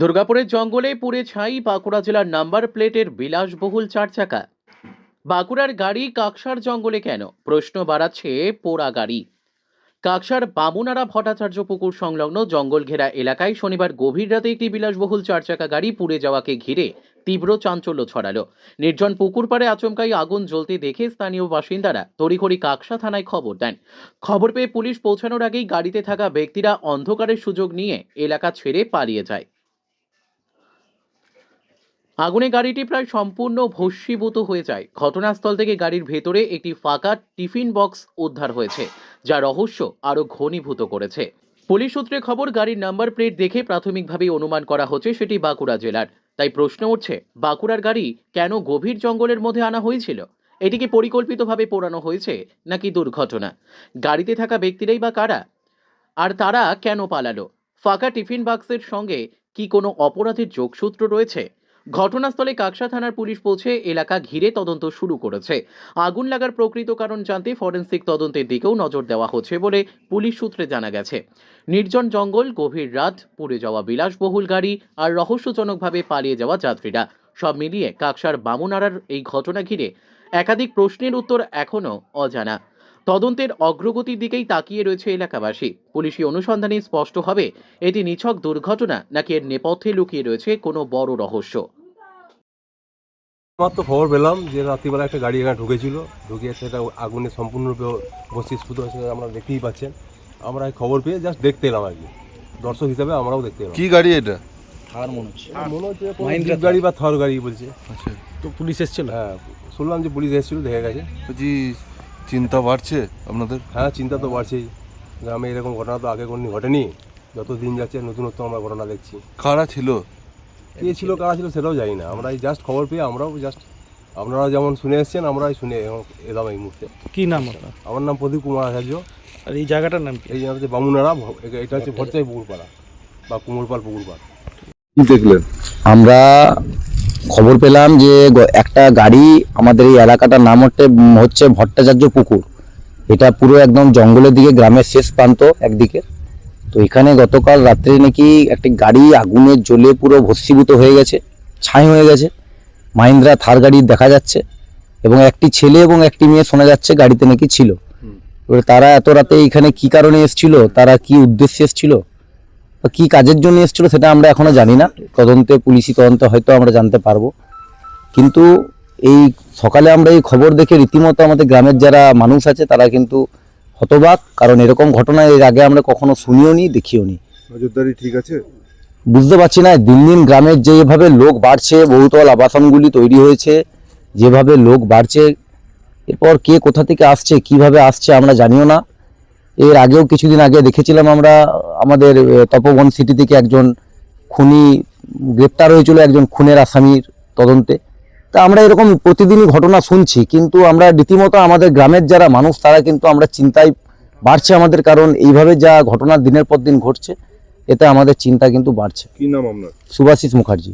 দুর্গাপুরের জঙ্গলে পুড়ে ছাই বাঁকুড়া জেলার নাম্বার প্লেটের বিলাসবহুল চার চাকা। বাঁকুড়ার গাড়ি কাকসার জঙ্গলে কেন? প্রশ্ন বাড়াচ্ছে পোড়া গাড়ি। কাকসার বামুনারা ভট্টাচার্য পুকুর সংলগ্ন জঙ্গল ঘেরা এলাকায় শনিবার গভীর রাতে একটি বিলাসবহুল চার চাকা গাড়ি পুড়ে যাওয়াকে ঘিরে তীব্র চাঞ্চল্য ছড়ালো। নির্জন পুকুর পাড়ে আচমকাই আগুন জ্বলতে দেখে স্থানীয় বাসিন্দারা তড়িঘড়ি কাকসা থানায় খবর দেন। খবর পেয়ে পুলিশ পৌঁছানোর আগেই গাড়িতে থাকা ব্যক্তিরা অন্ধকারের সুযোগ নিয়ে এলাকা ছেড়ে পালিয়ে যায়। আগুনে গাড়িটি প্রায় সম্পূর্ণ ভস্মীভূত হয়ে যায়। ঘটনাস্থল থেকে গাড়ির ভেতরে একটি ফাঁকা টিফিন বক্স উদ্ধার হয়েছে, যা রহস্য আরও ঘনীভূত করেছে। পুলিশ সূত্রে খবর, গাড়ির নাম্বার প্লেট দেখে প্রাথমিকভাবে অনুমান করা হচ্ছে সেটি বাঁকুড়া জেলার। তাই প্রশ্ন উঠছে, বাঁকুড়ার গাড়ি কেন গভীর জঙ্গলের মধ্যে আনা হয়েছিল? এটিকে পরিকল্পিতভাবে পোড়ানো হয়েছে, নাকি দুর্ঘটনা? গাড়িতে থাকা ব্যক্তিরাই বা কারা? আর তারা কেন পালালো? ফাঁকা টিফিন বাক্সের সঙ্গে কি কোনো অপরাধের যোগসূত্র রয়েছে? ঘটনাস্থলে কাকসা থানার পুলিশ পৌঁছে এলাকা ঘিরে তদন্ত শুরু করেছে। আগুন লাগার প্রকৃত কারণ জানতে ফরেন্সিক তদন্তের দিকেও নজর দেওয়া হচ্ছে বলে পুলিশ সূত্রে জানা গেছে। নির্জন জঙ্গল, গভীর রাত, পুড়ে যাওয়া বিলাসবহুল গাড়ি আর রহস্যজনকভাবে পালিয়ে যাওয়া যাত্রীরা। সব মিলিয়ে কাকসার বামুনারার এই ঘটনা ঘিরে একাধিক প্রশ্নের উত্তর এখনও অজানা। তদন্তের অগ্রগতির দিকেই তাকিয়ে রয়েছে এলাকাবাসী। পুলিশি অনুসন্ধানে স্পষ্ট হবে এটি নিছক দুর্ঘটনা নাকি এর নেপথ্যে লুকিয়ে রয়েছে কোনো বড় রহস্য। আমার তো খবর পেলাম যে রাত্রিবেলা একটা গাড়ি এখানে ঢুকেছিল। ঢুকিয়ে সেটা আগুনে সম্পূর্ণরূপে ভস্মীভূত হয়েছে আমরা দেখতেই পাচ্ছেন। আমরা এই খবর পেয়ে জাস্ট দেখতে এলাম আর কি। দর্শক হিসাবে আমরাও দেখতে এলাম। কি গাড়ি এটা? আর মনে হচ্ছে। মনে হচ্ছে মাহিন্দ্রা গাড়ি বা থর গাড়ি বলছে। আচ্ছা। তো পুলিশ এসেছিল? হ্যাঁ শুনলাম যে পুলিশ এসেছিল দেখে গেছে। বলছি চিন্তা বাড়ছে আপনাদের? হ্যাঁ চিন্তা তো বাড়ছেই। গ্রামে এরকম ঘটনা তো আগে কোনো ঘটেনি। যত দিন যাচ্ছে নতুনত্ব আমরা ঘটনা দেখছি। কারা ছিল? কে ছিল কারা ছিল সেটাও জানি না। আমরা এই জাস্ট খবর পেয়ে আমরাও জাস্ট আপনারা যেমন শুনে এসছেন আমরাই শুনে এলাম এই মুহূর্তে। কি নাম আপনার? আমার নাম প্রদীপ কুমার আচার্য। আর এই জায়গাটার নাম কি? এই হচ্ছে বামুনারা এটা- হচ্ছে ভরচাই পুকুরপাড়া বা কুমোরপাল পুকুরপাড়। দেখলেন? আমরা খবর পেলাম যে একটা গাড়ি আমাদের এই এলাকাটার নাম হচ্ছে হচ্ছে ভট্টাচার্য পুকুর। এটা পুরো একদম জঙ্গলের দিকে গ্রামের শেষ প্রান্ত একদিকে। তো এখানে গতকাল রাত্রে নাকি একটি গাড়ি আগুনে জ্বলে পুরো ভস্মীভূত হয়ে গেছে ছাই হয়ে গেছে। মাহিন্দ্রা থার গাড়ি দেখা যাচ্ছে এবং একটি ছেলে এবং একটি মেয়ে শোনা যাচ্ছে গাড়িতে নাকি ছিল। এবারে তারা এত রাতে এখানে কি কারণে এসেছিল তারা কি উদ্দেশ্যে এসেছিল? কি কাজের জন্য এসেছিল সেটা আমরা এখনও জানি না। তদন্তে পুলিশি তদন্তে হয়তো আমরা জানতে পারব। কিন্তু এই সকালে আমরা এই খবর দেখে রীতিমতো আমাদের গ্রামের যারা মানুষ আছে তারা কিন্তু হতবাক। কারণ এরকম ঘটনা এর আগে আমরা কখনো শুনিও নি দেখিও নি। নজরদারি ঠিক আছে? বুঝতে পারছি না দিন দিন গ্রামের যেভাবে লোক বাড়ছে বহুতল আবাসনগুলি তৈরি হয়েছে যেভাবে লোক বাড়ছে এরপর কে কোথা থেকে আসছে কীভাবে আসছে আমরা জানিও না। এর আগেও কিছুদিন আগে দেখেছিলাম আমরা আমাদের তপবন সিটি থেকে একজন খুনি গ্রেপ্তার হয়েছিল একজন খুনের আসামির তদন্তে। তা আমরা এরকম প্রতিদিনই ঘটনা শুনছি কিন্তু আমরা রীতিমতো আমাদের গ্রামের যারা মানুষ তারা কিন্তু আমরা চিন্তায় বাড়ছে আমাদের কারণ এইভাবে যা ঘটনা দিনের পর দিন ঘটছে এতে আমাদের চিন্তা কিন্তু বাড়ছে। কি নাম আপনার? সুভাষিস মুখার্জি।